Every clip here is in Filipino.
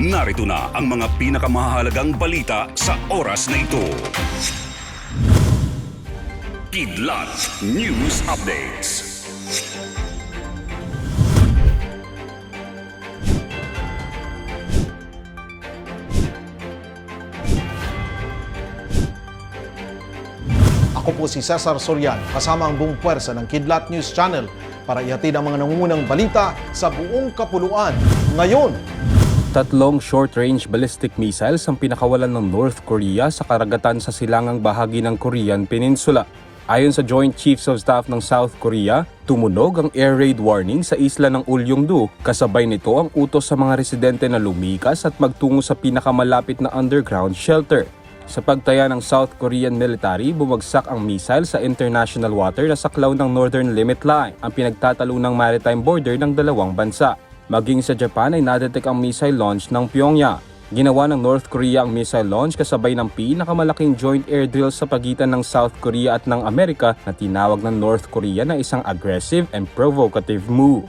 Narito na ang mga pinakamahalagang balita sa oras na ito. Kidlat News Updates. Ako po si Cesar Soriano kasama ang buong puwersa ng Kidlat News Channel para ihatid ang mga nangungunang balita sa buong kapuluan. Ngayon, Tatlong short-range ballistic missiles ang pinakawalan ng North Korea sa karagatan sa silangang bahagi ng Korean Peninsula. Ayon sa Joint Chiefs of Staff ng South Korea, tumunog ang air raid warning sa isla ng Ulyongdu. Kasabay nito ang utos sa mga residente na lumikas at magtungo sa pinakamalapit na underground shelter. Sa pagtaya ng South Korean military, bumagsak ang missile sa international water na saklaw ng Northern Limit Line, ang pinagtatalunang maritime border ng dalawang bansa. Maging sa Japan ay nadetect ang missile launch ng Pyongyang. Ginawa ng North Korea ang missile launch kasabay ng pinakamalaking joint air drill sa pagitan ng South Korea at ng Amerika na tinawag ng North Korea na isang aggressive and provocative move.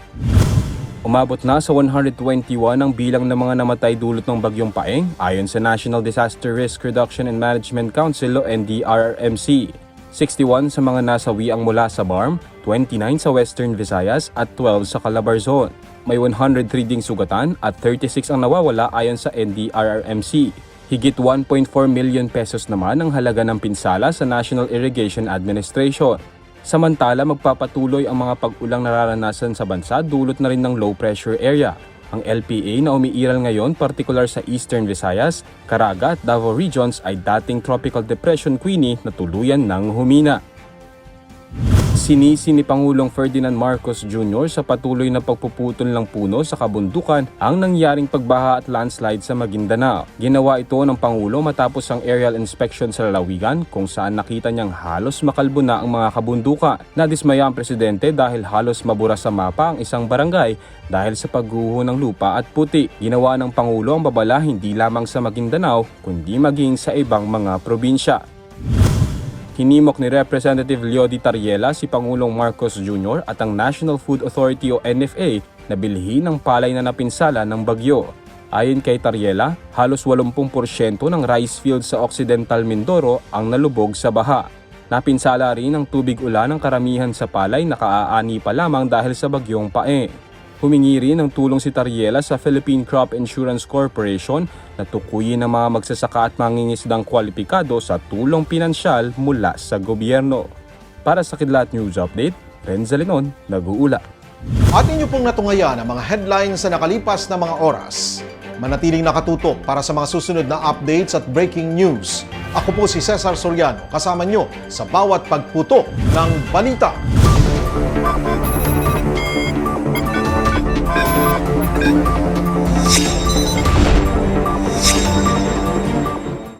Umabot na sa 121 ang bilang ng mga namatay dulot ng bagyong Paeng ayon sa National Disaster Risk Reduction and Management Council o NDRRMC. 61 sa mga nasawi ang mula sa BARM, 29 sa Western Visayas at 12 sa Calabarzon. May 103 ding sugatan at 36 ang nawawala ayon sa NDRRMC. Higit 1.4 million pesos naman ang halaga ng pinsala sa National Irrigation Administration. Samantala, magpapatuloy ang mga pag-ulang nararanasan sa bansa dulot na rin ng low pressure area. Ang LPA na umiiral ngayon partikular sa Eastern Visayas, Caraga at Davao regions ay dating Tropical Depression Queenie na tuluyan ng humina. Sinisi ni Pangulong Ferdinand Marcos Jr. sa patuloy na pagpuputol ng puno sa kabundukan ang nangyaring pagbaha at landslide sa Maguindanao. Ginawa ito ng Pangulo matapos ang aerial inspection sa lalawigan kung saan nakita niyang halos makalbo na ang mga kabundukan. Nadismaya ang presidente dahil halos mabura sa mapa ang isang barangay dahil sa pagguho ng lupa at puti. Ginawa ng Pangulo ang babala hindi lamang sa Maguindanao kundi maging sa ibang mga probinsya. Hinimok ni Representative Leo Di Tariela si Pangulong Marcos Jr. at ang National Food Authority o NFA na bilhin ng palay na napinsala ng bagyo. Ayon kay Tariela, halos 80% ng rice fields sa Occidental Mindoro ang nalubog sa baha. Napinsala rin ang tubig ulan ng karamihan sa palay na kaaani pa lamang dahil sa bagyong pae. Humingi rin ng tulong si Tariela sa Philippine Crop Insurance Corporation na tukuyin ang mga magsasaka at mangingisdang kwalipikado sa tulong pinansyal mula sa gobyerno. Para sa Kidlat News Update, Renza Lenon, nag-uula. at inyo pong natungayan ang mga headlines sa nakalipas na mga oras. Manatiling nakatutok para sa mga susunod na updates at breaking news. Ako po si Cesar Soriano, kasama nyo sa bawat pagputok ng balita.